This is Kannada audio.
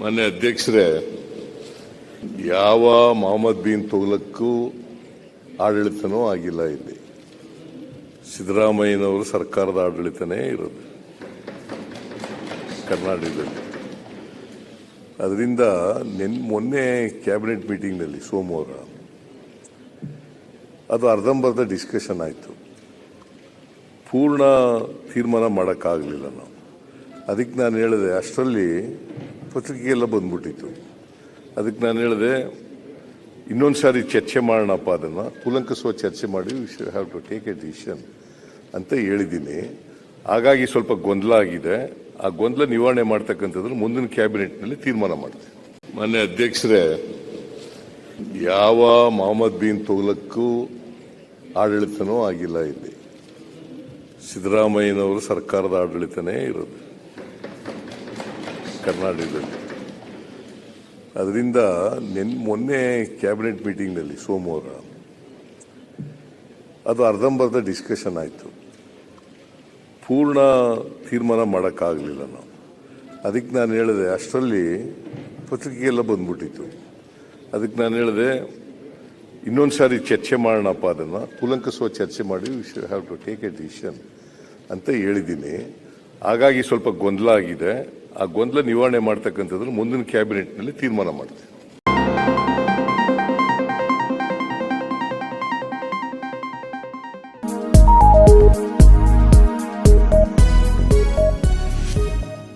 ಮಾನ್ಯ ಅಧ್ಯಕ್ಷರೇ, ಯಾವ ಮೊಹಮ್ಮದ್ ಬಿನ್ ತುಗ್ಲಕ್ಕೂ ಆಡಳಿತನೂ ಆಗಿಲ್ಲ ಇಲ್ಲಿ. ಸಿದ್ದರಾಮಯ್ಯನವರು ಸರ್ಕಾರದ ಆಡಳಿತನೇ ಇರೋದು ಕರ್ನಾಟಕದಲ್ಲಿ. ಅದರಿಂದ ನೆನ್, ಮೊನ್ನೆ ಕ್ಯಾಬಿನೆಟ್ ಮೀಟಿಂಗ್ನಲ್ಲಿ ಸೋಮವಾರ ಅದು ಅರ್ಧಂಬರ್ಧ ಡಿಸ್ಕಷನ್ ಆಯಿತು. ಪೂರ್ಣ ತೀರ್ಮಾನ ಮಾಡೋಕ್ಕಾಗಲಿಲ್ಲ ನಾವು. ಅದಕ್ಕೆ ನಾನು ಹೇಳಿದೆ, ಅಷ್ಟರಲ್ಲಿ ಪತ್ರಿಕೆಗೆಲ್ಲ ಬಂದ್ಬಿಟ್ಟಿತ್ತು. ಅದಕ್ಕೆ ನಾನು ಹೇಳಿದೆ, ಇನ್ನೊಂದು ಸಾರಿ ಚರ್ಚೆ ಮಾಡೋಣಪ್ಪ ಅದನ್ನು. ಕೂಲಂಕಷವಾಗಿ ಚರ್ಚೆ ಮಾಡಿ we should have to take a decision ಅಂತ ಹೇಳಿದ್ದೀನಿ. ಹಾಗಾಗಿ ಸ್ವಲ್ಪ ಗೊಂದಲ ಆಗಿದೆ. ಆ ಗೊಂದಲ ನಿವಾರಣೆ ಮಾಡ್ತಕ್ಕಂಥದ್ದು ಮುಂದಿನ ಕ್ಯಾಬಿನೆಟ್ನಲ್ಲಿ ತೀರ್ಮಾನ ಮಾಡ್ತೀವಿ ಮಾನ್ಯ ಅಧ್ಯಕ್ಷರೇ, ಯಾವ ಮೊಹಮ್ಮದ್ ಬಿನ್ ತೊಗಲಕ್ಕೂ ಆಡಳಿತನೂ ಆಗಿಲ್ಲ ಇಲ್ಲಿ. ಸಿದ್ದರಾಮಯ್ಯನವರು ಸರ್ಕಾರದ ಆಡಳಿತನೇ ಇರೋದು. ಕರ್ನಾಟಕದಲ್ಲಿ. ಅದರಿಂದ ನೆನ್, ಮೊನ್ನೆ ಕ್ಯಾಬಿನೆಟ್ ಮೀಟಿಂಗ್ನಲ್ಲಿ ಸೋಮವಾರ ಅದು ಅರ್ಧಂಬರ್ಧ ಡಿಸ್ಕಷನ್ ಆಯಿತು. ಪೂರ್ಣ ತೀರ್ಮಾನ ಮಾಡೋಕ್ಕಾಗಲಿಲ್ಲ ನಾವು. ಅದಕ್ಕೆ ನಾನು ಹೇಳಿದೆ, ಅಷ್ಟರಲ್ಲಿ ಪತ್ರಿಕೆಗೆಲ್ಲ ಬಂದ್ಬಿಟ್ಟಿತ್ತು. ಅದಕ್ಕೆ ನಾನು ಹೇಳಿದೆ, ಇನ್ನೊಂದು ಸಾರಿ ಚರ್ಚೆ ಮಾಡೋಣಪ್ಪ ಅದನ್ನು ಕುಲಂಕಸುವ ಚರ್ಚೆ ಮಾಡಿ we should have to take a decision ಅಂತ ಹೇಳಿದ್ದೀನಿ. ಹಾಗಾಗಿ ಸ್ವಲ್ಪ ಗೊಂದಲ ಆಗಿದೆ. ಆ ಗೊಂದಲ ನಿವಾರಣೆ ಮಾಡ್ತಕ್ಕಂಥದ್ದು ಮುಂದಿನ ಕ್ಯಾಬಿನೆಟ್ನಲ್ಲಿ ತೀರ್ಮಾನ ಮಾಡ್ತೀವಿ